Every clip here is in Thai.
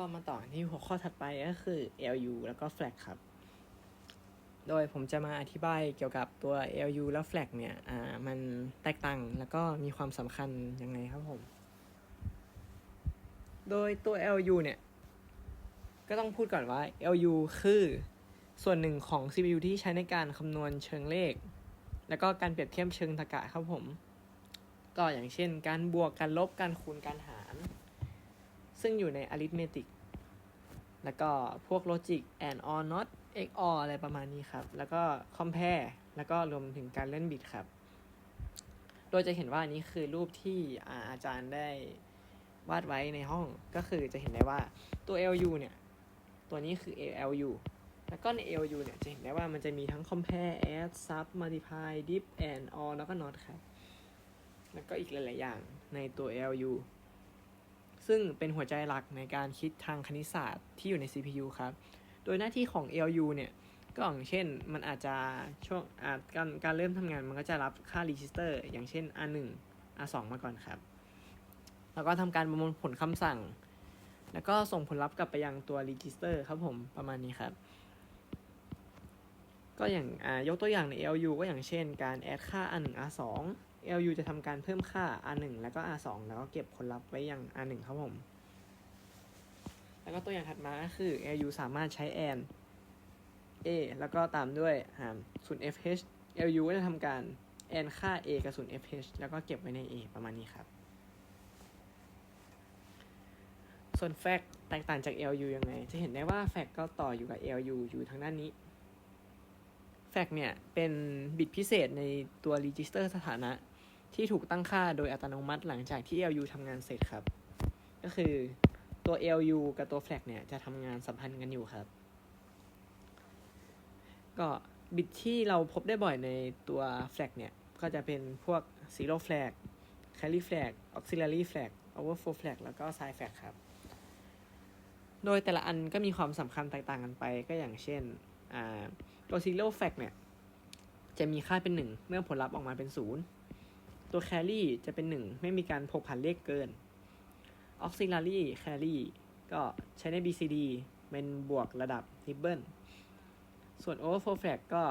ก็มาต่อที่หัวข้อถัดไปก็คือ LU แล้วก็ flag ครับ โดยผมจะมาอธิบายเกี่ยวกับตัว LU และ flag เนี่ย อ่า มันแตกต่างแล้วก็มีความสำคัญยังไงครับผม โดยตัว LU เนี่ย ก็ต้องพูดก่อนว่า LU คือส่วนหนึ่งของ CPU ที่ใช้ในการคำนวณเชิงเลข แล้วก็การเปรียบเทียบเชิงตรรกะครับผม ก็อย่างเช่น การบวก การลบ การคูณ การหาร ซึ่งอยู่ใน arithmetic แล้วก็พวก logic and or not XOR อะไรประมาณนี้ครับ แล้วก็ compare แล้วก็รวมถึงการเล่นบิตครับ โดยจะเห็นว่าอันนี้คือรูปที่อาอาจารย์ได้วาดไว้ในห้อง ก็คือจะเห็นได้ว่าตัว LU เนี่ย ตัวนี้คือ LU แล้วก็ใน LU เนี่ย จะเห็นได้ว่ามันจะมีทั้ง compare add sub multiply dip and or แล้วก็ not ครับ แล้วก็อีกหลาย ๆ อย่างในตัว LU ซึ่งเป็นหัวใจหลักในการคิดทางคณิตศาสตร์ที่อยู่ใน CPU ครับ โดยหน้าที่ของ LU เนี่ยก็อย่างเช่นมันอาจจะช่วงอาจการการเริ่มทำงานมันก็จะรับค่า register อย่างเช่น R1 R2 มาก่อนครับ แล้วก็ทำการประมวลผลคำสั่ง แล้วก็ส่งผลลัพธ์กลับไปยังตัว register ครับผมประมาณนี้ครับ ก็อย่างยกตัวอย่างใน LU ก็อย่างเช่น การ add ค่า R1 R2 LU จะทำการเพิ่มค่า R1 แล้วก็ R2 แล้วก็เก็บผลลัพธ์ไว้ยัง R1 ครับผม แล้วก็ตัวอย่างถัดมาก็คือ LU สามารถใช้ AND A แล้วก็ตามด้วยหารศูนย์ FH LU ก็จะทำการ AND ค่า A กับศูนย์ FH แล้วก็เก็บไว้ใน A ประมาณนี้ครับ ส่วน fact แตกต่างจาก LU ยังไง จะเห็นได้ว่า fact ก็ต่ออยู่กับ LU อยู่ทางด้านนี้ fact เนี่ย เป็นบิตพิเศษในตัว register สถานะ ที่ถูกตั้งค่าโดยอัตโนมัติหลังจากที่ LU ทำงานเสร็จครับ ก็คือตัว LU กับตัว flag เนี่ยจะทำงานสัมพันธ์กันอยู่ครับ ก็บิตที่เราพบได้บ่อยในตัว flag เนี่ย ก็จะเป็นพวก zero flag carry flag auxiliary flag overflow flag แล้วก็ side flag ครับ โดยแต่ละอันก็มีความสำคัญแตกต่างกันไปก็อย่างเช่นอ่าตัว zero flag เนี่ย จะมีค่าเป็น 1 เมื่อผลลัพธ์ออกมาเป็น 0 ตัว carry จะเป็น 1 ไม่มีการผกผันเลขเกิน auxiliary carry ก็ใช้ใน BCD เป็นบวกระดับ Hibble ส่วน overflow flag ก็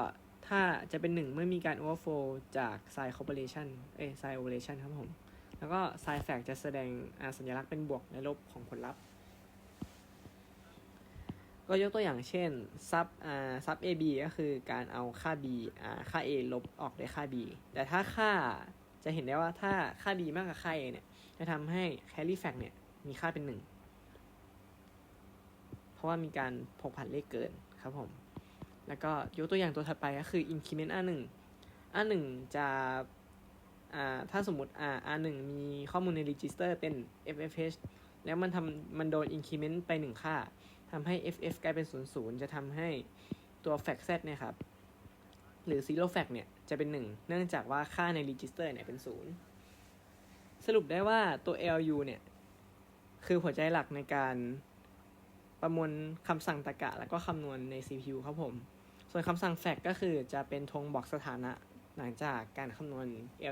ถ้าจะเป็น 1 เมื่อมีการ overflow จาก side correlation เอ้ side ovulation ครับผม แล้วก็ side flag จะแสดงสัญลักษณ์เป็นบวกและลบของผลลัพธ์ ก็ยกตัวอย่างเช่นซับอ่าซับ AB ก็คือการเอาค่า B อ่าค่า A ลบออกด้วยค่า B แต่ถ้าค่า จะเห็นได้ว่าถ้าค่า B มากกว่าค่า A เนี่ย จะทำให้ carry fact เนี่ย มีค่าเป็นหนึ่ง เพราะว่ามีการผกผันเลขเกินครับผม แล้วก็ยกตัวอย่างตัวถัดไปก็คือ increment R1 R1 จะอ่าถ้าสมมติอ่า R1 มีข้อมูลใน register เป็น FFH แล้วมันทำมันโดน increment ไปหนึ่งค่าทำให้ FF กลายเป็น 0 0 จะทำให้ตัว fact set เนี่ยครับ หรือซีโรแฟกเนี่ยจะเป็น 1 เนื่องจากว่าค่าในรีจิสเตอร์เนี่ยเป็น 0 สรุปได้ว่าตัว LU เนี่ยคือหัวใจหลักในการประมวลคำสั่งตรรกะ แล้วก็คำนวณใน CPU ครับผม ส่วนคำสั่งแฟกก็คือจะเป็นธงบอกสถานะหลังจากการคำนวณ LU